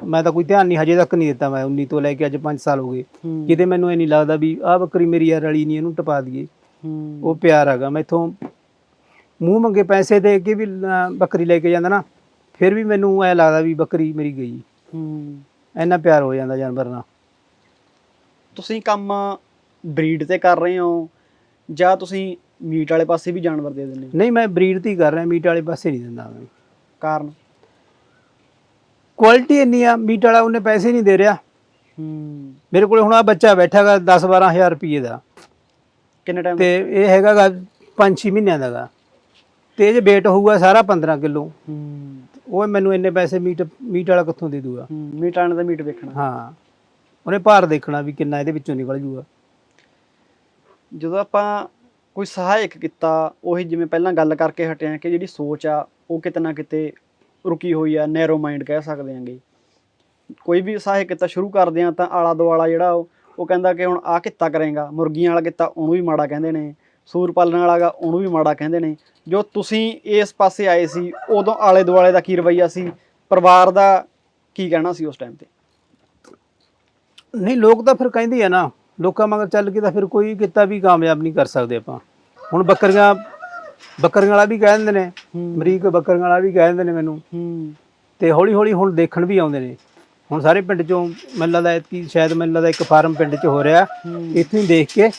ਮੈਂ ਤਾਂ ਕੋਈ ਧਿਆਨ ਨਹੀਂ ਹਜੇ ਤੱਕ ਨਹੀਂ ਦਿੱਤਾ ਮੈਂ 19 ਤੋਂ ਲੈ ਕੇ ਅੱਜ 5 ਸਾਲ ਹੋ ਗਏ। ਹੂੰ। ਕਿਤੇ ਮੈਨੂੰ ਇਹ ਨਹੀਂ ਲੱਗਦਾ ਵੀ ਆਹ ਬੱਕਰੀ ਮੇਰੀ ਯਾਰ ਰਲੀ ਨਹੀਂ ਇਹਨੂੰ ਟਪਾ ਦਈਏ। ਹੂੰ। ਉਹ ਪਿਆਰ ਹੈਗਾ ਮੈਥੋਂ ਮੂੰਹ ਮੰਗੇ ਪੈਸੇ ਦੇ ਕੇ ਵੀ ਅਹ, ਬੱਕਰੀ ਲੈ ਕੇ ਜਾਂਦਾ ਨਾ ਫਿਰ ਵੀ ਮੈਨੂੰ ਐ ਲੱਗਦਾ ਵੀ ਬੱਕਰੀ ਮੇਰੀ ਗਈ। ਹੂੰ। ਇੰਨਾ ਪਿਆਰ ਹੋ ਜਾਂਦਾ ਜਾਨਵਰ ਨਾਲ। ਤੁਸੀਂ ਕੰਮ ਬਰੀਡ ਤੇ ਕਰ ਰਹੇ ਹੋ ਜਾਂ ਤੁਸੀਂ ਮੀਟ ਵਾਲੇ ਪਾਸੇ ਵੀ ਜਾਨਵਰ ਦੇ ਦਿੰਦੇ ਹੋ? ਨਹੀਂ ਮੈਂ ਬਰੀਡ ਤੇ ਹੀ ਕਰ ਰਿਹਾ ਮੀਟ ਵਾਲੇ ਪਾਸੇ ਨਹੀਂ ਦਿੰਦਾ ਮੈਂ। ਕਾਰਨ? ਕੁਆਲਿਟੀ ਇੰਨੀ ਆ ਮੀਟ ਵਾਲਾ ਉਹਨੇ ਪੈਸੇ ਨਹੀਂ ਦੇ ਰਿਹਾ। ਹੂੰ। ਮੇਰੇ ਕੋਲ ਹੁਣ ਆ ਬੱਚਾ ਬੈਠਾਗਾ 10 12000 ਰੁਪਏ ਦਾ। ਕਿੰਨੇ ਟਾਈਮ ਤੇ ਇਹ ਹੈਗਾਗਾ 5-6 ਮਹੀਨਿਆਂ ਦਾਗਾ ਤੇ ਜੇ weight ਹੋਊਗਾ ਸਾਰਾ 15 ਕਿਲੋ। ਹੂੰ। ਉਹ ਮੈਨੂੰ ਇੰਨੇ ਪੈਸੇ ਮੀਟ ਮੀਟ ਵਾਲਾ ਕਿੱਥੋਂ ਦੇ ਦੂਗਾ? ਮੀਟ ਵਾਲੇ ਦਾ ਮੀਟ ਵੇਖਣਾ। ਹਾਂ। ਉਹਨੇ ਭਾਰ ਦੇਖਣਾ ਵੀ ਕਿੰਨਾ ਇਹਦੇ ਵਿੱਚੋਂ ਨਿਕਲ ਜੂਗਾ। ਜਦੋਂ ਆਪਾਂ ਕੋਈ ਸਹਾਇਕ ਕੀਤਾ ਉਹੀ ਜਿਵੇਂ ਪਹਿਲਾਂ ਗੱਲ ਕਰਕੇ ਹਟਿਆ ਕਿ ਜਿਹੜੀ ਸੋਚ ਆ ਉਹ ਕਿਤੇ ਨਾ ਕਿਤੇ ਰੁਕੀ ਹੋਈ ਆ ਨੈਰੋ ਮਾਈਂਡ ਕਹਿ ਸਕਦੇ ਆਂਗੇ। ਕੋਈ ਵੀ ਸਹਾਇਕ ਕਿੱਤਾ ਸ਼ੁਰੂ ਕਰਦੇ ਆ ਤਾਂ ਆਲਾ ਦੁਆਲਾ ਜਿਹੜਾ ਉਹ ਕਹਿੰਦਾ ਕਿ ਹੁਣ ਆ ਕਿੱਤਾ ਕਰੇਗਾ। ਮੁਰਗੀਆਂ ਵਾਲਾ ਕਿੱਤਾ ਉਹਨੂੰ ਵੀ ਮਾੜਾ ਕਹਿੰਦੇ ਨੇ। ਸੂਰ ਪਾਲਣ ਵਾਲਾ ਗਾ, ਉਹਨੂੰ ਵੀ ਮਾੜਾ ਕਹਿੰਦੇ ਨੇ। ਜੋ ਤੁਸੀਂ ਇਸ ਪਾਸੇ ਆਏ ਸੀ, ਉਦੋਂ ਆਲੇ ਦੁਆਲੇ ਦਾ ਕੀ ਰਵੱਈਆ ਸੀ? ਪਰਿਵਾਰ ਦਾ ਕੀ ਕਹਿਣਾ ਸੀ ਉਸ ਟਾਈਮ ਤੇ? ਨਹੀਂ, ਲੋਕ ਤਾਂ ਫਿਰ ਕਹਿੰਦੇ ਆ ਨਾ, ਲੋਕਾਂ ਮਗਰ ਚੱਲ ਕੇ ਤਾਂ ਫਿਰ ਕੋਈ ਕਿੱਤਾ ਵੀ ਕਾਮਯਾਬ ਨਹੀਂ ਕਰ ਸਕਦੇ ਆਪਾਂ। ਹੁਣ ਬੱਕਰੀਆਂ ਬੱਕਰੀਆਂ ਵਾਲਾ ਵੀ ਕਹਿ ਦਿੰਦੇ ਨੇ ਅਮਰੀਕ ਬੱਕਰੀਆਂ ਵਾਲਾ ਵੀ ਕਹਿ ਦਿੰਦੇ ਨੇ ਮੈਨੂੰ। ਤੇ ਹੌਲੀ ਹੌਲੀ ਹੁਣ ਦੇਖਣ ਵੀ ਆਉਂਦੇ ਨੇ। ਹੁਣ ਸਾਰੇ ਪਿੰਡ ਚੋਂ ਮੈਨੂੰ ਲੱਗਦਾ ਐਤਕੀ ਸ਼ਾਇਦ ਮੈਨੂੰ ਲੱਗਦਾ ਇੱਕ ਫਾਰਮ ਪਿੰਡ 'ਚ ਹੋ ਰਿਹਾ। ਇੱਥੋਂ ਹੀ ਦੇਖ ਕੇ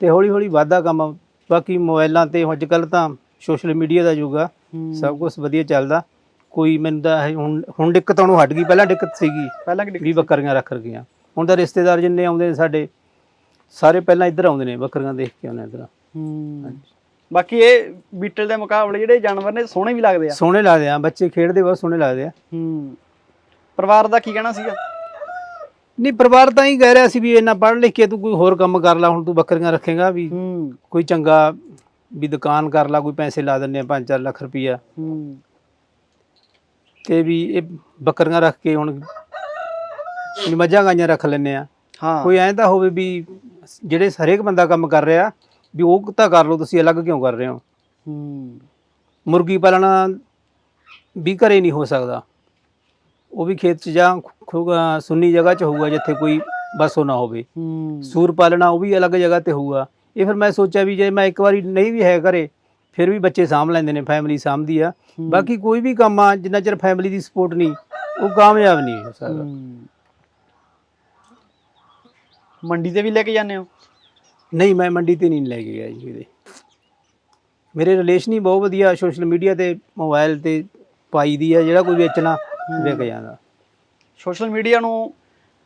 ਤੇ ਹੌਲੀ ਹੌਲੀ ਵਾਧਾ ਕੰਮ ਬਾਕੀ ਮੋਬਾਈਲਾਂ ਤੇ ਅੱਜ ਕੱਲ ਤਾਂ ਸੋਸ਼ਲ ਮੀਡੀਆ ਦਾ ਯੁੱਗ ਆ। ਸਭ ਕੁਝ ਵਧੀਆ ਚੱਲਦਾ। ਕੋਈ ਮੈਨੂੰ ਤਾਂ ਹੁਣ ਹੁਣ ਦਿੱਕਤ ਆਉਣੋਂ ਹਟ ਗਈ। ਪਹਿਲਾਂ ਦਿੱਕਤ ਸੀਗੀ ਪਹਿਲਾਂ ਕਿ ਵੀ ਬੱਕਰੀਆਂ ਰੱਖ ਰਗੀਆਂ ਹੁਣ ਤਾਂ ਰਿਸ਼ਤੇਦਾਰ ਜਿੰਨੇ ਆਉਂਦੇ ਨੇ ਸਾਡੇ ਸਾਰੇ ਪਹਿਲਾਂ ਇੱਧਰ ਆਉਂਦੇ ਨੇ ਬੱਕਰੀਆਂ ਦੇਖ ਕੇ ਆਉਂਦੇ ਇੱਧਰ। ਹੂੰ। ਬਾਕੀ ਇਹ ਬੀਟਲ ਦੇ ਮੁਕਾਬਲੇ ਜਿਹੜੇ ਜਾਨਵਰ ਨੇ ਸੋਹਣੇ ਵੀ ਲੱਗਦੇ ਆ। ਸੋਹਣੇ ਲੱਗਦੇ ਆ ਬੱਚੇ ਖੇਡਦੇ ਬਹੁਤ ਸੋਹਣੇ ਲੱਗਦੇ ਆ। ਹੂੰ। ਪਰਿਵਾਰ ਦਾ ਕੀ ਕਹਿਣਾ ਸੀਗਾ? ਨਹੀਂ ਪਰਿਵਾਰ ਤਾਂ ਹੀ ਕਹਿ ਰਿਹਾ ਸੀ ਵੀ ਇੰਨਾ ਪੜ੍ਹ ਲਿਖ ਕੇ ਤੂੰ ਕੋਈ ਹੋਰ ਕੰਮ ਕਰ ਲੈ ਹੁਣ ਤੂੰ ਬੱਕਰੀਆਂ ਰੱਖੇਗਾ ਵੀ ਹੂੰ। ਕੋਈ ਚੰਗਾ ਵੀ ਦੁਕਾਨ ਕਰ ਲਾ ਕੋਈ ਪੈਸੇ ਲਾ ਦਿੰਨੇ ਆ 5-4 ਲੱਖ ਰੁਪਈਆ। ਹੂੰ। ਤੇ ਵੀ ਇਹ ਬੱਕਰੀਆਂ ਰੱਖ ਕੇ ਹੁਣ ਵੀ ਮੱਝਾਂ ਗਾਈਆਂ ਰੱਖ ਲੈਨੇ ਆ। ਹਾਂ। ਕੋਈ ਐਂ ਤਾਂ ਹੋਵੇ ਵੀ ਜਿਹੜੇ ਹਰੇਕ ਬੰਦਾ ਕੰਮ ਕਰ ਰਿਹਾ ਵੀ ਉਹ ਤਾਂ ਕਰ ਲਓ ਤੁਸੀਂ ਅਲੱਗ ਕਿਉਂ ਕਰ ਰਹੇ ਹੋ? ਹੂੰ। ਮੁਰਗੀ ਪਾਲਣਾ ਵੀ ਘਰੇ ਨਹੀਂ ਹੋ ਸਕਦਾ। ਉਹ ਵੀ ਖੇਤ 'ਚ ਜਾਂ ਖੁ- ਅਹ ਸੁੰਨੀ ਜਗ੍ਹਾ 'ਚ ਹੋਊਗਾ ਜਿੱਥੇ ਕੋਈ ਬਸੋ ਨਾ ਹੋਵੇ। ਹੂੰ। ਸੂਰ ਪਾਲਣਾ ਉਹ ਵੀ ਅਲੱਗ ਜਗ੍ਹਾ ਤੇ ਹੋਊਗਾ। ਇਹ ਫਿਰ ਮੈਂ ਸੋਚਿਆ ਵੀ ਜੇ ਮੈਂ ਇੱਕ ਵਾਰੀ ਨਹੀਂ ਵੀ ਹੈ ਘਰੇ ਫਿਰ ਵੀ ਬੱਚੇ ਸਾਂਭ ਲੈਂਦੇ ਨੇ ਫੈਮਿਲੀ ਸਾਂਭਦੀ ਆ। ਹੂੰ। ਬਾਕੀ ਕੋਈ ਵੀ ਕੰਮ ਆ ਜਿੰਨਾ ਚਿਰ ਫੈਮਿਲੀ ਦੀ ਸਪੋਰਟ ਨਹੀਂ ਉਹ ਕਾਮਯਾਬ ਨਹੀਂ ਹੋ ਸਕਦਾ। ਹੂੰ। ਮੰਡੀ ਤੇ ਵੀ ਲੈ ਕੇ ਜਾਂਦੇ ਹੋ? ਨਹੀਂ, ਮੈਂ ਮੰਡੀ ਤੇ ਨਹੀਂ ਲੈ ਕੇ ਗਿਆ ਜੀ ਇਹਦੇ ਮੇਰੇ ਰਿਲੇਸ਼ਨ ਹੀ ਬਹੁਤ ਵਧੀਆ ਸੋਸ਼ਲ ਮੀਡੀਆ ਤੇ ਮੋਬਾਈਲ ਤੇ ਪਾਈ ਦੀ ਆ, ਜਿਹੜਾ ਕੋਈ ਵੇਚਣਾ, ਵਿਕ ਜਾਂਦਾ। ਸੋਸ਼ਲ ਮੀਡੀਆ ਨੂੰ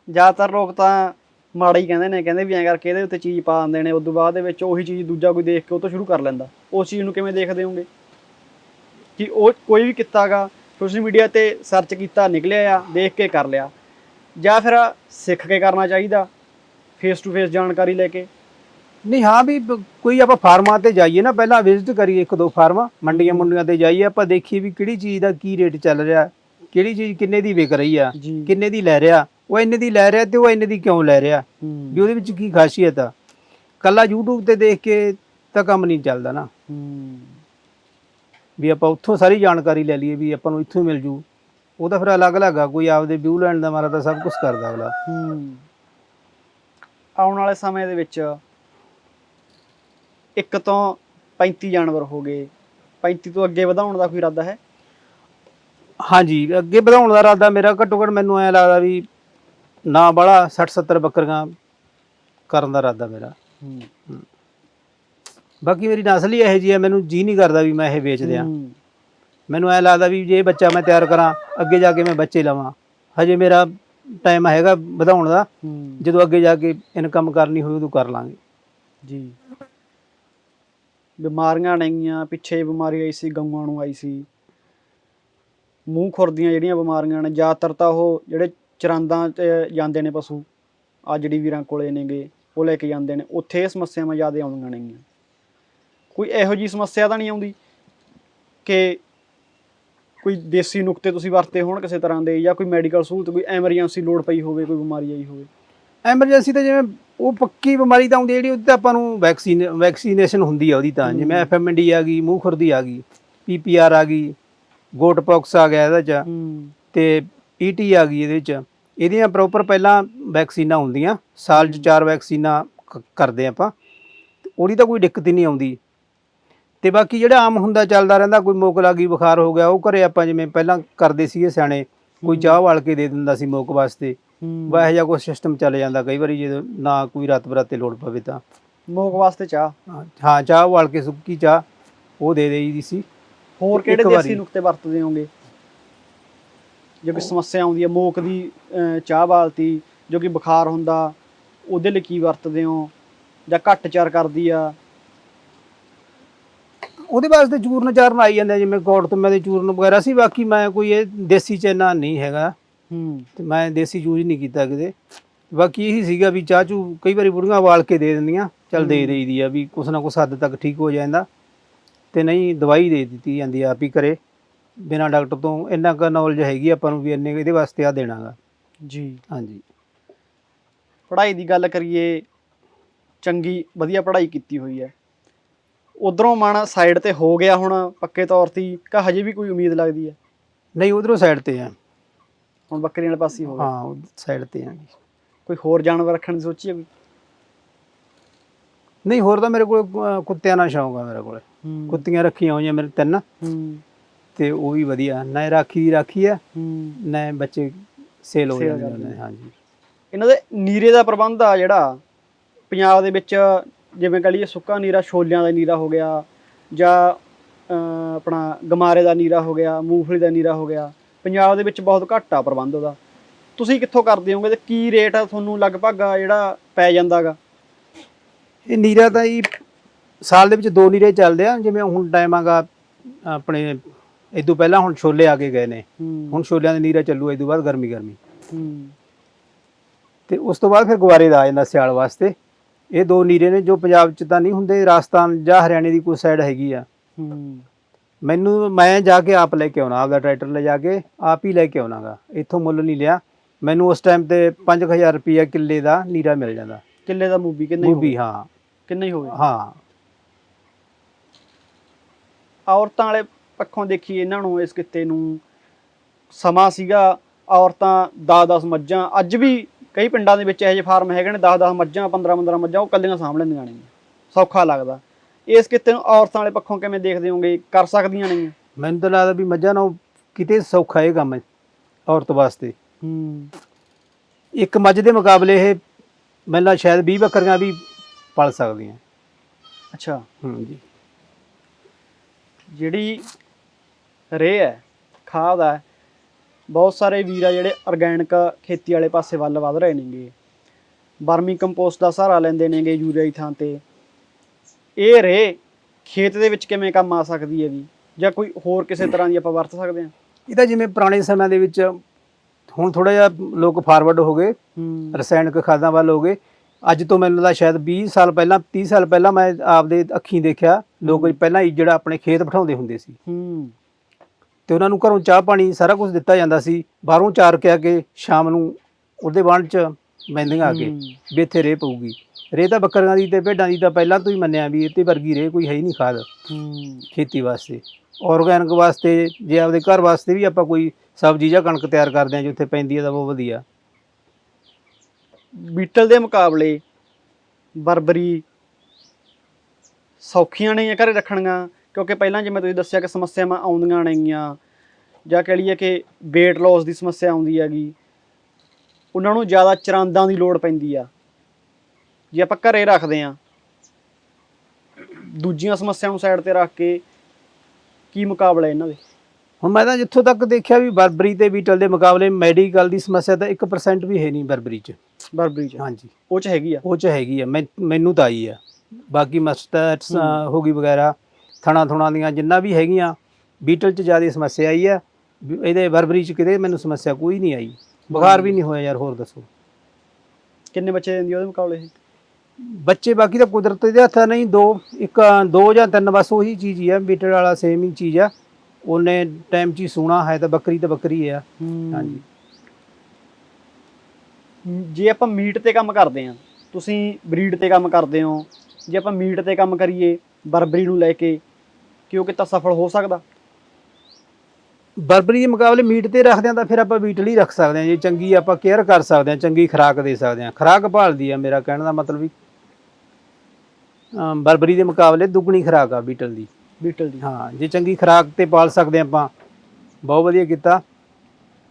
ਜ਼ਿਆਦਾਤਰ ਲੋਕ ਤਾਂ ਮਾੜਾ ਹੀ ਕਹਿੰਦੇ ਨੇ, ਕਹਿੰਦੇ ਵੀ ਐਂ ਕਰਕੇ ਇਹਦੇ ਉੱਤੇ ਚੀਜ਼ ਪਾ ਦਿੰਦੇ ਨੇ, ਉਦੋਂ ਬਾਅਦ ਦੇ ਵਿੱਚ ਉਹੀ ਚੀਜ਼ ਦੂਜਾ ਕੋਈ ਦੇਖ ਕੇ ਉਹ ਤੋਂ ਸ਼ੁਰੂ ਕਰ ਲੈਂਦਾ। ਉਸ ਚੀਜ਼ ਨੂੰ ਕਿਵੇਂ ਦੇਖਦੇ ਹੋਗੇ ਕਿ ਉਹ ਕੋਈ ਵੀ ਕਿੱਤਾਗਾ ਸੋਸ਼ਲ ਮੀਡੀਆ ਤੇ ਸਰਚ ਕੀਤਾ, ਨਿਕਲਿਆ ਆ, ਦੇਖ ਕੇ ਕਰ ਲਿਆ। ਜਾਂ ਫਿਰ ਸਿੱਖ ਕੇ ਕਰਨਾ ਚਾਹੀਦਾ ਫੇਸ ਟੂ ਫੇਸ ਜਾਣਕਾਰੀ ਲੈ ਕੇ। ਨਹੀਂ ਹਾਂ ਵੀ ਬ- ਕੋਈ ਆਪਾਂ ਫਾਰਮਾਂ ਤੇ ਜਾਈਏ ਨਾ ਪਹਿਲਾਂ ਵਿਜ਼ਿਟ ਕਰੀਏ ਇੱਕ ਦੋ ਫਾਰਮਾਂ ਮੰਡੀਆਂ ਮੁੰਡੀਆਂ ਤੇ ਜਾਈਏ ਆਪਾਂ ਦੇਖੀਏ ਵੀ ਕਿਹੜੀ ਚੀਜ਼ ਦਾ ਕੀ ਰੇਟ ਚੱਲ ਰਿਹਾ ਕਿਹੜੀ ਚੀਜ਼ ਕਿੰਨੇ ਦੀ ਵਿਕ ਰਹੀ ਆ ਜੀ। ਕਿੰਨੇ ਦੀ ਲੈ ਰਿਹਾ ਉਹ ਇੰਨੇ ਦੀ ਲੈ ਰਿਹਾ ਤੇ ਉਹ ਇੰਨੇ ਦੀ ਕਿਉਂ ਲੈ ਰਿਹਾ ਹੂੰ। ਵੀ ਉਹਦੇ ਵਿੱਚ ਕੀ ਖਾਸੀਅਤ ਆ। ਕੱਲਾ YouTube ਤੇ ਦੇਖ ਕੇ ਤਾਂ ਕੰਮ ਨਹੀਂ ਚੱਲਦਾ ਨਾ। ਹੂੰ। ਵੀ ਆਪਾਂ ਉੱਥੋਂ ਸਾਰੀ ਜਾਣਕਾਰੀ ਲੈ ਲਈਏ ਵੀ ਆਪਾਂ ਨੂੰ ਇੱਥੋਂ ਮਿਲ ਜੂ। ਉਹ ਤਾਂ ਫਿਰ ਅਲੱਗ-ਅਲੱਗ ਆ ਕੋਈ ਆਪਦੇ ਵਿਊ ਲੈਣ ਦਾ ਮਾਰਾ ਤਾਂ ਸਭ ਕੁਝ ਕਰਦਾ ਅਗਲਾ। ਹੂੰ। ਆਉਣ ਵਾਲੇ ਸਮੇਂ ਦੇ ਵਿੱਚ ਇੱਕ ਤੋਂ 35 ਜਾਨਵਰ ਹੋ ਗਏ। 35 ਤੋਂ ਅੱਗੇ ਵਧਾਉਣ ਦਾ ਕੋਈ ਇਰਾਦਾ ਹੈ? ਹਾਂਜੀ ਅੱਗੇ ਵਧਾਉਣ ਦਾ ਇਰਾਦਾ ਮੇਰਾ ਘੱਟੋ ਘੱਟ ਮੈਨੂੰ ਐ ਲੱਗਦਾ ਵੀ ਨਾ ਬੜਾ 60 70 ਬੱਕਰੀਆਂ ਕਰਨ ਦਾ ਇਰਾਦਾ ਮੇਰਾ। ਹੂੰ। ਬਾਕੀ ਮੇਰੀ ਨਸਲ ਹੀ ਇਹੋ ਜੀ ਹੈ ਮੈਨੂੰ ਜੀ ਨਹੀਂ ਕਰਦਾ ਵੀ ਮੈਂ ਇਹ ਵੇਚ ਦਿਆਂ ਹੂੰ। ਮੈਨੂੰ ਐ ਲੱਗਦਾ ਵੀ ਜੇ ਇਹ ਬੱਚਾ ਮੈਂ ਤਿਆਰ ਕਰਾਂ ਅੱਗੇ ਜਾ ਕੇ ਮੈਂ ਬੱਚੇ ਲਵਾਂ। ਹਜੇ ਮੇਰਾ ਟਾਈਮ ਹੈਗਾ ਵਧਾਉਣ ਦਾ। ਹੂੰ। ਜਦੋਂ ਅੱਗੇ ਜਾ ਕੇ ਇਨਕਮ ਕਰਨੀ ਹੋਈ ਉਦੋਂ ਕਰ ਲਾਂਗੇ। ਜੀ। ਬਿਮਾਰੀਆਂ ਨੇਗੀਆਂ ਪਿੱਛੇ ਬਿਮਾਰੀ ਆਈ ਸੀ, ਗਊਆਂ ਨੂੰ ਆਈ ਸੀ। ਮੂੰਹ ਖੁਰਦੀਆਂ ਜਿਹੜੀਆਂ ਬਿਮਾਰੀਆਂ ਨੇ, ਜ਼ਿਆਦਾਤਰ ਤਾਂ ਉਹ ਜਿਹੜੇ ਚਰਾਂਦਾਂ ਤੇ ਜਾਂਦੇ ਨੇ ਪਸ਼ੂ ਆ ਜਿਹੜੀ ਵੀਰਾਂ ਕੋਲੇ ਨੇਗੇ, ਉਹ ਲੈ ਕੇ ਜਾਂਦੇ ਨੇ। ਉੱਥੇ ਇਹ ਸਮੱਸਿਆਵਾਂ ਜ਼ਿਆਦਾ ਆਉਂਦੀਆਂ ਨੇਗੀਆਂ। ਕੋਈ ਇਹੋ ਜੀ ਸਮੱਸਿਆ ਤਾਂ ਨਹੀਂ ਆਉਂਦੀ ਕਿ ਕੋਈ ਦੇਸੀ ਨੁਕਤੇ ਤੁਸੀਂ ਵਰਤੇ ਹੋਣ ਕਿਸੇ ਤਰ੍ਹਾਂ ਦੇ, ਜਾਂ ਕੋਈ ਮੈਡੀਕਲ ਸਹੂਲਤ, ਕੋਈ ਐਮਰਜੈਂਸੀ ਲੋੜ ਪਈ ਹੋਵੇ, ਕੋਈ ਬਿਮਾਰੀ ਆਈ ਹੋਵੇ। ਐਮਰਜੈਂਸੀ ਤਾਂ ਜਿਵੇਂ ਉਹ ਪੱਕੀ ਬਿਮਾਰੀ ਤਾਂ ਆਉਂਦੀ ਜਿਹੜੀ ਉਹਦੀ ਤਾਂ ਆਪਾਂ ਨੂੰ ਵੈਕਸੀਨ ਵੈਕਸੀਨੇਸ਼ਨ ਹੁੰਦੀ ਆ ਉਹਦੀ ਤਾਂ। ਜਿਵੇਂ ਐਫਐਮਡੀ ਆ ਗਈ ਮੂੰਹ ਖੁਰਦੀ ਆ ਗਈ ਪੀਪੀਆਰ ਆ ਗਈ ਗੋਟ ਪੌਕਸ ਆ ਗਿਆ ਇਹਦੇ ਚ ਤੇ ਈਟੀ ਆ ਗਈ ਇਹਦੇ ਵਿੱਚ ਇਹਦੀਆਂ ਪ੍ਰੋਪਰ ਪਹਿਲਾਂ ਵੈਕਸੀਨਾਂ ਹੁੰਦੀਆਂ ਸਾਲ 'ਚ ਚਾਰ ਵੈਕਸੀਨਾਂ ਕਰਦੇ ਆਪਾਂ। ਉਹਦੀ ਤਾਂ ਕੋਈ ਦਿੱਕਤ ਹੀ ਨਹੀਂ ਆਉਂਦੀ। ਤੇ ਬਾਕੀ ਜਿਹੜਾ ਆਮ ਹੁੰਦਾ ਚੱਲਦਾ ਰਹਿੰਦਾ ਕੋਈ ਮੋਕ ਲੱਗੀ ਬੁਖਾਰ ਹੋ ਗਿਆ ਉਹ ਘਰੇ ਆਪਾਂ ਜਿਵੇਂ ਪਹਿਲਾਂ ਕਰਦੇ ਸੀਗੇ ਸਿਆਣੇ ਕੋਈ ਚਾਹ ਵਾਲ ਕੇ ਦੇ ਦਿੰਦਾ ਸੀ ਮੋਕ ਵਾਸਤੇ। ਵਾ ਇਹੋ ਜਿਹਾ ਕੋਈ ਸਿਸਟਮ ਚੱਲ ਜਾਂਦਾ ਕਈ ਵਾਰੀ ਜਦੋਂ ਨਾ ਕੋਈ ਰਾਤ ਬਰਾਤੇ ਲੋੜ ਪਵੇ ਤਾਂ। ਮੋਕ ਵਾਸਤੇ ਚਾਹ। ਹਾਂ, ਚਾਹ ਵਾਲ ਕੇ ਸੁੱਕੀ ਚਾਹ ਉਹ ਦੇ ਦੇਈਦੀ ਸੀ। ਹੋਰ ਕਿਹੜੇ। ਦੇਸੀ ਨੁਕਤੇ ਵਰਤਦੇ ਹੋਗੇ? ਜੇ ਕੋਈ ਸਮੱਸਿਆ ਆਉਂਦੀ ਹੈ ਮੋਕ ਦੀ ਚਾਹ ਬਾਲਤੀ ਜੋ ਕਿ ਬੁਖਾਰ ਹੁੰਦਾ ਉਹਦੇ ਲਈ ਕੀ ਵਰਤਦੇ ਹੋ? ਜਾਂ ਘੱਟ ਚਾਰ ਕਰਦੀ ਆ? ਉਹਦੇ ਵਾਸਤੇ ਚੂਰਨ ਚਾਰਨ ਆਈ ਜਾਂਦੇ ਜਿਵੇਂ ਗੋੜ ਤੋਂ ਦੇ ਚੂਰਨ ਵਗੈਰਾ ਸੀ ਬਾਕੀ ਮੈਂ ਕੋਈ ਇਹ ਦੇਸੀ ਚੈਨਾ ਨਹੀਂ ਹੈਗਾ। ਹੂੰ। ਤੇ ਮੈਂ ਦੇਸੀ ਯੂਜ਼ ਨਹੀਂ ਕੀਤਾ ਕਿਤੇ। ਬਾਕੀ ਇਹੀ ਸੀਗਾ ਵੀ ਚਾਹ ਚੂ ਕਈ ਵਾਰੀ ਬੁੜੀਆਂ ਵਾਲ ਕੇ ਦੇ ਦਿੰਦੀਆਂ ਚੱਲ ਦੇ ਦੇਈਦੀ ਆ ਵੀ ਕੁਛ ਨਾ ਕੁਛ ਹੱਦ ਤੱਕ ਠੀਕ ਹੋ ਜਾਂਦਾ। ਤੇ ਨਹੀਂ ਦਵਾਈ ਦੇ ਦਿੱਤੀ ਜਾਂਦੀ ਆ ਆਪ ਹੀ ਕਰੇ ਬਿਨਾਂ ਡਾਕਟਰ ਤੋਂ ਇੰਨਾ ਕੁ ਨੌਲੇਜ ਹੈਗੀ ਆਪਾਂ ਨੂੰ ਵੀ ਇੰਨੇ ਇਹਦੇ ਵਾਸਤੇ ਆ ਦੇਣਾਗਾ। ਜੀ। ਹਾਂਜੀ। ਪੜ੍ਹਾਈ ਦੀ ਗੱਲ ਕਰੀਏ ਚੰਗੀ ਵਧੀਆ ਪੜ੍ਹਾਈ ਕੀਤੀ ਹੋਈ ਹੈ। ਉਧਰੋਂ ਮਨ ਸਾਈਡ ਤੇ ਹੋ ਗਿਆ ਹੁਣ ਪੱਕੇ ਤੌਰ ਤੇ ਕਿ ਹਜੇ ਵੀ ਕੋਈ ਉਮੀਦ ਲੱਗਦੀ ਹੈ? ਨਹੀਂ ਉਧਰੋਂ ਸਾਈਡ ਤੇ ਆ। ਹੁਣ ਬੱਕਰੀਆਂ ਵਾਲੇ ਪਾਸੇ ਹੀ ਹੋ ਗਿਆ ਹਾਂ ਸਾਈਡ ਤੇ ਆ ਕੋਈ ਹੋਰ ਜਾਨਵਰ ਰੱਖਣ ਦੀ ਸੋਚੀ ਹੈ ਕੋਈ? ਨਹੀਂ ਹੋਰ ਤਾਂ ਮੇਰੇ ਕੋਲ ਅਹ, ਕੁੱਤਿਆਂ ਨਾਲ ਸ਼ੌਂਕ ਆ ਮੇਰੇ ਕੋਲ। ਹੂੰ। ਕੁੱਤੀਆਂ ਰੱਖੀਆਂ ਹੋਈਆਂ ਮੇਰੇ ਤਿੰਨ। ਹੂੰ। ਤੇ ਉਹ ਵੀ ਵਧੀਆ। ਨਾ ਇਹ ਰਾਖੀ ਦੀ ਰਾਖੀ ਆ ਹੂੰ। ਨਾ ਬੱਚੇ ਸੇਲ ਹੋ Sale ਜਾਂਦੇ ਜਾਂਦੇ ਨੇ ਨੇ। ਹਾਂਜੀ। ਇਹਨਾਂ ਦੇ ਨੀਰੇ ਦਾ ਪ੍ਰਬੰਧ ਆ ਜਿਹੜਾ ਪੰਜਾਬ ਦੇ ਵਿੱਚ ਜਿਵੇਂ ਕਹ ਲਈਏ ਸੁੱਕਾ ਨੀਰਾ ਛੋਲਿਆਂ ਦਾ ਨੀਰਾ ਹੋ ਗਿਆ ਜਾਂ ਅਹ, ਆਪਣਾ ਗਮਾਰੇ ਦਾ ਨੀਰਾ ਹੋ ਗਿਆ ਮੂੰਗਫਲੀ ਦਾ ਨੀਰਾ ਹੋ ਗਿਆ। ਪੰਜਾਬ ਦੇ ਵਿੱਚ ਬਹੁਤ ਘੱਟ ਆ ਪ੍ਰਬੰਧ ਉਹਦਾ। ਤੁਸੀਂ ਕਿੱਥੋਂ ਕਰਦੇ ਹੋਗੇ ਤੇ ਕੀ ਰੇਟ ਆ ਤੁਹਾਨੂੰ ਲਗਭਗ ਜਿਹੜਾ ਪੈ ਜਾਂਦਾਗਾ? ਇਹ ਨੀਰਾ ਤਾਂ ਹੀ ਸਾਲ ਦੇ ਵਿੱਚ ਦੋ ਨੀਰੇ ਚੱਲਦੇ ਆ ਜਿਵੇਂ ਹੁਣ ਟਾਈਮ ਆਗਾ ਆਪਣੇ ਇਦੋਂ ਪਹਿਲਾਂ ਹੁਣ ਛੋਲੇ ਆ ਕੇ ਗਏ ਨੇ। ਹੁਣ ਛੋਲਿਆਂ ਦੇ ਨੀਰਾ ਚੱਲੂ ਇਦੋਂ ਬਾਅਦ ਗਰਮੀ ਗਰਮੀ। ਤੇ ਉਸ ਤੋਂ ਬਾਅਦ ਫਿਰ ਗੁਵਾਰੇ ਦਾ ਆ ਜਾਂਦਾ ਸਿਆਲ ਵਾਸਤੇ। ਇਹ ਦੋ ਨੀਰੇ ਨੇ ਜੋ ਪੰਜਾਬ 'ਚ ਤਾਂ ਨਹੀਂ ਹੁੰਦੇ ਰਾਜਸਥਾਨ ਜਾਂ ਹਰਿਆਣੇ ਦੀ ਕੋਈ ਸਾਈਡ ਹੈਗੀ ਆ। ਮੈਨੂੰ ਮੈਂ ਜਾ ਕੇ ਆਪ ਲੈ ਕੇ ਆਉਣਾ ਆਪਦਾ ਟਰੈਕਟਰ ਲੈ ਜਾ ਕੇ ਆਪ ਹੀ ਲੈ ਕੇ ਆਉਣਾਗਾ। ਇੱਥੋਂ ਮੁੱਲ ਨਹੀਂ ਲਿਆ। ਮੈਨੂੰ ਉਸ ਟਾਈਮ ਤੇ 5000 ਰੁਪਈਆ ਕਿੱਲੇ ਦਾ ਨੀਰਾ ਮਿਲ ਜਾਂਦਾ। ਕਿੱਲੇ ਦਾ ਮੂਵੀ ਕਿੰਨੇ ਹੀ ਮੂਵੀ ਹਾਂ। ਕਿੰਨੇ ਹੀ ਹੋਵੇ? ਹਾਂ। ਔਰਤਾਂ ਵਾਲੇ ਪੱਖੋਂ ਦੇਖੀਏ ਇਹਨਾਂ ਨੂੰ ਇਸ ਕਿੱਤੇ ਨੂੰ ਸਮਾਂ ਸੀਗਾ ਔਰਤਾਂ 10-10 ਮੱਝਾਂ ਅੱਜ ਵੀ ਕਈ ਪਿੰਡਾਂ ਦੇ ਵਿੱਚ ਇਹੋ ਜਿਹੇ ਫਾਰਮ ਹੈਗੇ ਨੇ 10-10 ਮੱਝਾਂ 15-15 ਮੱਝਾਂ ਉਹ ਕੱਲੀਆਂ ਸਾਂਭ ਲੈਂਦੀਆਂ ਨੇ। ਸੌਖਾ ਲੱਗਦਾ। ਇਸ ਕਿੱਤੇ ਨੂੰ ਔਰਤਾਂ ਵਾਲੇ ਪੱਖੋਂ ਕਿਵੇਂ ਦੇਖਦੇ ਹੋਗੇ ਕਰ ਸਕਦੀਆਂ ਨਹੀਂ ਮੈਨੂੰ ਤਾਂ ਲੱਗਦਾ ਵੀ ਮੱਝਾਂ ਨਾਲ ਕਿਤੇ ਸੌਖਾ ਇਹ ਕੰਮ ਹੈ ਔਰਤ ਵਾਸਤੇ। ਹੂੰ। ਇੱਕ ਮੱਝ ਦੇ ਮੁਕਾਬਲੇ ਇਹ ਮੈਨੂੰ ਸ਼ਾਇਦ 20 ਬੱਕਰੀਆਂ ਵੀ ਪਲ ਸਕਦੀਆਂ। ਅੱਛਾ। ਹੂੰ ਜੀ ਜਿਹੜੀ ਰੇ ਹੈ ਖਾਦ ਹੈ ਬਹੁਤ ਸਾਰੇ ਵੀਰ ਆ ਜਿਹੜੇ ਆਰਗੈਨਿਕ ਖੇਤੀ ਵਾਲੇ ਪਾਸੇ ਵੱਲ ਵਧ ਰਹੇ ਨੇਗੇ। ਵਰਮੀ ਕੰਪੋਸਟ ਦਾ ਸਹਾਰਾ ਲੈਂਦੇ ਨੇਗੇ ਯੂਰੀਆ ਦੀ ਥਾਂ ਤੇ। ਇਹ ਰੇ ਖੇਤ ਦੇ ਵਿੱਚ ਕਿਵੇਂ ਕੰਮ ਆ ਸਕਦੀ ਹੈ ਵੀ ਜਾਂ ਕੋਈ ਹੋਰ ਕਿਸੇ ਤਰ੍ਹਾਂ ਦੀ ਆਪਾਂ ਵਰਤ ਸਕਦੇ ਹਾਂ? ਇਹ ਤਾਂ ਜਿਵੇਂ ਪੁਰਾਣੇ ਸਮਿਆਂ ਦੇ ਵਿੱਚ ਹੁਣ ਥੋੜਾ ਜਿਹਾ ਲੋਕ ਫਾਰਵਰਡ ਹੋ ਗਏ ਰਸਾਇਣਿਕ ਖਾਦਾਂ ਵੱਲ ਹੋ ਗਏ। ਅੱਜ ਤੋਂ ਮੈਨੂੰ ਲੱਗਦਾ ਸ਼ਾਇਦ 20 ਸਾਲ ਪਹਿਲਾਂ 30 ਸਾਲ ਪਹਿਲਾਂ ਮੈਂ ਆਪਦੇ ਅੱਖੀਂ ਦੇਖਿਆ ਲੋਕ ਪਹਿਲਾਂ ਹੀ ਜਿਹੜਾ ਆਪਣੇ ਖੇਤ ਬਿਠਾਉਂਦੇ ਹੁੰਦੇ ਸੀ। ਹੂੰ। ਤੇ ਉਹਨਾਂ ਨੂੰ ਘਰੋਂ ਚਾਹ ਪਾਣੀ ਸਾਰਾ ਕੁਝ ਦਿੱਤਾ ਜਾਂਦਾ ਸੀ। ਬਾਹਰੋਂ ਚਾਰ ਕੇ ਆ ਕੇ ਸ਼ਾਮ ਨੂੰ ਉਹਦੇ ਬਾਣ ਚ ਮਹਿੰਦੀਆਂ ਆ ਕੇ ਇੱਥੇ ਰੇ ਪਊਗੀ। ਰੇ ਤਾਂ ਬੱਕਰੀਆਂ ਦੀ ਤੇ ਭੇਡਾਂ ਦੀ ਤਾਂ ਪਹਿਲਾਂ ਤੋਂ ਹੀ ਮੰਨਿਆ ਵੀ ਇੱਥੇ ਵਰਗੀ ਰੇ ਕੋਈ ਹੈ ਹੀ ਨਹੀਂ ਖਾਦ। ਖੇਤੀ ਵਾਸਤੇ ਆਰਗੈਨਿਕ ਵਾਸਤੇ ਜੇ ਆਪਦੇ ਘਰ ਵਾਸਤੇ ਵੀ ਆਪਾਂ ਕੋਈ ਸਬਜ਼ੀ ਜਾਂ ਕਣਕ ਤਿਆਰ ਕਰਦੇ ਹਾਂ ਜਿੱਥੇ ਪੈਂਦੀ ਹੈ ਤਾਂ ਬਹੁਤ ਵਧੀਆ। ਬੀਟਲ ਦੇ ਮੁਕਾਬਲੇ ਬਰਬਰੀ ਸੌਖੀਆਂ ਨੇ ਘਰੇ ਰੱਖਣੀਆਂ? ਕਿਉਂਕਿ ਪਹਿਲਾਂ ਜਿਵੇਂ ਤੁਸੀਂ ਦੱਸਿਆ ਕਿ ਸਮੱਸਿਆਵਾਂ ਆਉਂਦੀਆਂ ਨੇਗੀਆਂ ਜਾਂ ਕਹਿ ਲਈਏ ਕਿ weight loss ਦੀ ਸਮੱਸਿਆ ਆਉਂਦੀ ਹੈਗੀ ਉਹਨਾਂ ਨੂੰ ਜ਼ਿਆਦਾ ਚਰਾਂਦਾਂ ਦੀ ਲੋੜ ਪੈਂਦੀ ਆ। ਜੇ ਆਪਾਂ ਘਰੇ ਰੱਖਦੇ ਆ ਦੂਜੀਆਂ ਸਮੱਸਿਆਵਾਂ ਨੂੰ ਸਾਈਡ ਤੇ ਰੱਖ ਕੇ ਕੀ ਮੁਕਾਬਲਾ ਇਹਨਾਂ ਦੇ? ਹੁਣ ਮੈਂ ਤਾਂ ਜਿੱਥੋਂ ਤੱਕ ਦੇਖਿਆ ਵੀ ਬਰਬਰੀ ਤੇ ਬੀਟਲ ਦੇ ਮੁਕਾਬਲੇ ਮੈਡੀਕਲ ਦੀ ਸਮੱਸਿਆ ਤਾਂ 1% ਵੀ ਹੈ ਨਹੀਂ ਬਰਬਰੀ 'ਚ। ਬਰਬਰੀ ਚ? ਹਾਂਜੀ। ਉਹ ਚ ਹੈਗੀ ਆ? ਉਹ 'ਚ ਹੈਗੀ ਆ। ਮੈਨੂੰ ਤਾਂ ਆਈ ਆ। ਬਾਕੀ ਮਸਟੈਟਸ ਹੋ। ਗਈ ਵਗੈਰਾ ਥਣਾ ਥੁਣਾ ਦੀਆਂ ਜਿੰਨਾ ਵੀ ਹੈਗੀਆਂ ਬੀਟਲ 'ਚ ਜ਼ਿਆਦਾ ਸਮੱਸਿਆ ਆਈ ਆ। ਇਹਦੇ ਬਰਬਰੀ 'ਚ ਕਿਤੇ ਮੈਨੂੰ ਸਮੱਸਿਆ ਕੋਈ ਨਹੀਂ ਆਈ। ਬੁਖਾਰ ਵੀ ਨਹੀਂ ਹੋਇਆ ਯਾਰ ਹੋਰ ਦੱਸੋ। ਕਿੰਨੇ ਬੱਚੇ ਦਿੰਦੀ ਉਹਦੇ ਮੁਕਾਬਲੇ ਬੱਚੇ ਬਾਕੀ ਤਾਂ ਕੁਦਰਤ ਦੇ ਹੱਥਾਂ ਨਹੀਂ ਦੋ ਇੱਕ ਦੋ ਜਾਂ ਤਿੰਨ ਬਸ ਉਹੀ ਚੀਜ਼ ਹੀ ਆ ਬੀਟਲ ਵਾਲਾ ਸੇਮ ਹੀ ਚੀਜ਼ ਆ। ਉਹਨੇ ਟਾਈਮ 'ਚ ਹੀ ਸੂਣਾ ਹੈ ਤਾਂ ਬੱਕਰੀ ਤਾਂ ਬੱਕਰੀ ਆ। ਹਾਂਜੀ। ਜੇ ਆਪਾਂ ਮੀਟ ਤੇ ਕੰਮ ਕਰਦੇ ਆ ਤੁਸੀਂ ਬਰੀਡ ਤੇ ਕੰਮ ਕਰਦੇ ਹੋ ਜੇ ਆਪਾਂ ਮੀਟ ਤੇ ਕੰਮ ਕਰੀਏ ਬਰਬਰੀ ਨੂੰ ਲੈ ਕੇ ਕਿ ਉਹ ਕਿਤਾ ਸਫਲ ਹੋ ਸਕਦਾ? ਬਰਬਰੀ ਦੇ ਮੁਕਾਬਲੇ ਮੀਟ ਤੇ ਰੱਖਦੇ ਆ ਤਾਂ ਫਿਰ ਆਪਾਂ ਬੀਟਲ ਹੀ ਰੱਖ ਸਕਦੇ ਆ ਜੇ ਚੰਗੀ ਆਪਾਂ ਕੇਅਰ ਕਰ ਸਕਦੇ ਆ ਚੰਗੀ ਖੁਰਾਕ ਦੇ ਸਕਦੇ ਆ। ਖੁਰਾਕ ਭਾਲਦੀ ਆ ਮੇਰਾ ਕਹਿਣ ਦਾ ਮਤਲਬ ਵੀ। ਅਮ ਬਰਬਰੀ ਦੇ ਮੁਕਾਬਲੇ ਦੁੱਗਣੀ ਖੁਰਾਕ ਆ ਬੀਟਲ ਦੀ। ਬੀਟਲ ਦੀ। ਹਾਂ ਜੇ ਚੰਗੀ ਖੁਰਾਕ ਤੇ ਪਾਲ ਸਕਦੇ ਆਪਾਂ ਬਹੁਤ ਵਧੀਆ ਕੀਤਾ।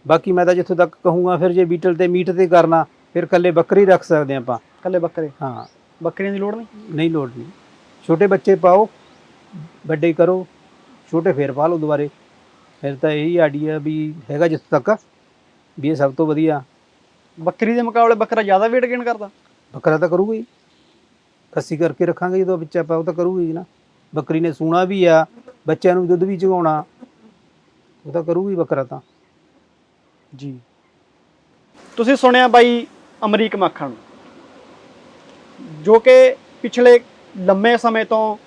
ਬਾਕੀ ਮੈਂ ਤਾਂ ਜਿੱਥੋਂ ਤੱਕ ਕਹੂੰਗਾ ਫਿਰ ਜੇ ਬੀਟਲ ਤੇ ਮੀਟ ਤੇ ਕਰਨਾ ਫਿਰ ਕੱਲੇ ਬੱਕਰੀ ਰੱਖ ਸਕਦੇ ਆਪਾਂ। ਕੱਲੇ ਬੱਕਰੇ? ਹਾਂ। ਬੱਕਰੀਆਂ ਦੀ ਲੋੜ ਨਹੀਂ? ਨਹੀਂ ਲੋੜ ਨਹੀਂ। ਛੋਟੇ ਬੱਚੇ ਪਾਓ ਵੱਡੇ ਕਰੋ ਛੋਟੇ ਫੇਰ ਪਾ ਲਓ ਦੁਬਾਰੇ। ਫਿਰ ਤਾਂ ਇਹੀ ਆਈਡੀਆ ਵੀ ਹੈਗਾ ਜਿੱਥੋਂ ਤੱਕ ਵੀ ਇਹ ਸਭ ਤੋਂ ਵਧੀਆ। ਬੱਕਰੀ ਦੇ ਮੁਕਾਬਲੇ ਬੱਕਰਾ ਜ਼ਿਆਦਾ weight gain ਕਰਦਾ? ਬੱਕਰਾ ਤਾਂ ਕਰੂਗਾ ਹੀ। ਖੱਸੀ ਕਰਕੇ ਰੱਖਾਂਗੇ, ਜਦੋਂ ਬੱਚਾ ਪਾਓ ਤਾਂ ਕਰੂਗੀ ਹੀ ਨਾ। ਬੱਕਰੀ ਨੇ ਸੂਣਾ ਵੀ ਆ, ਬੱਚਿਆਂ ਨੂੰ ਦੁੱਧ ਵੀ ਚੁਗਾਉਣਾ। ਉਹ ਤਾਂ ਕਰੂਗੀ ਬੱਕਰਾ ਤਾਂ। ਜੀ। ਤੁਸੀਂ ਸੁਣਿਆ ਬਾਈ ਅਮਰੀਕ ਮੱਖਣ ਜੋ ਕਿ ਪਿਛਲੇ ਲੰਮੇ ਸਮੇਂ ਤੋਂ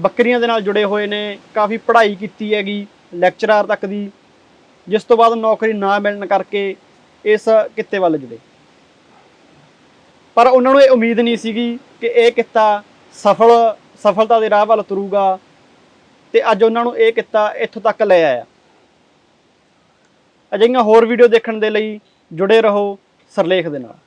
ਬੱਕਰੀਆਂ ਦੇ ਨਾਲ ਜੁੜੇ ਹੋਏ ਨੇ, ਕਾਫੀ ਪੜ੍ਹਾਈ ਕੀਤੀ ਹੈਗੀ, ਲੈਕਚਰਰ ਤੱਕ ਦੀ, ਜਿਸ ਤੋਂ ਬਾਅਦ ਨੌਕਰੀ ਨਾ ਮਿਲਣ ਕਰਕੇ ਇਸ ਕਿੱਤੇ ਵੱਲ ਜੁੜੇ। ਪਰ ਉਹਨਾਂ ਨੂੰ ਇਹ ਉਮੀਦ ਨਹੀਂ ਸੀਗੀ ਕਿ ਇਹ ਕਿੱਤਾ ਸਫਲ, ਸਫਲਤਾ ਦੇ ਰਾਹ ਵੱਲ ਤੁਰੂਗਾ ਤੇ ਅੱਜ ਉਹਨਾਂ ਨੂੰ ਇਹ ਕਿੱਤਾ ਇੱਥੋਂ ਤੱਕ ਲੈ ਆਇਆ। ਅਜਿਹੀਆਂ ਹੋਰ ਵੀਡੀਓ ਦੇਖਣ ਦੇ ਲਈ ਜੁੜੇ ਰਹੋ ਸਰਲੇਖ ਦੇ ਨਾਲ।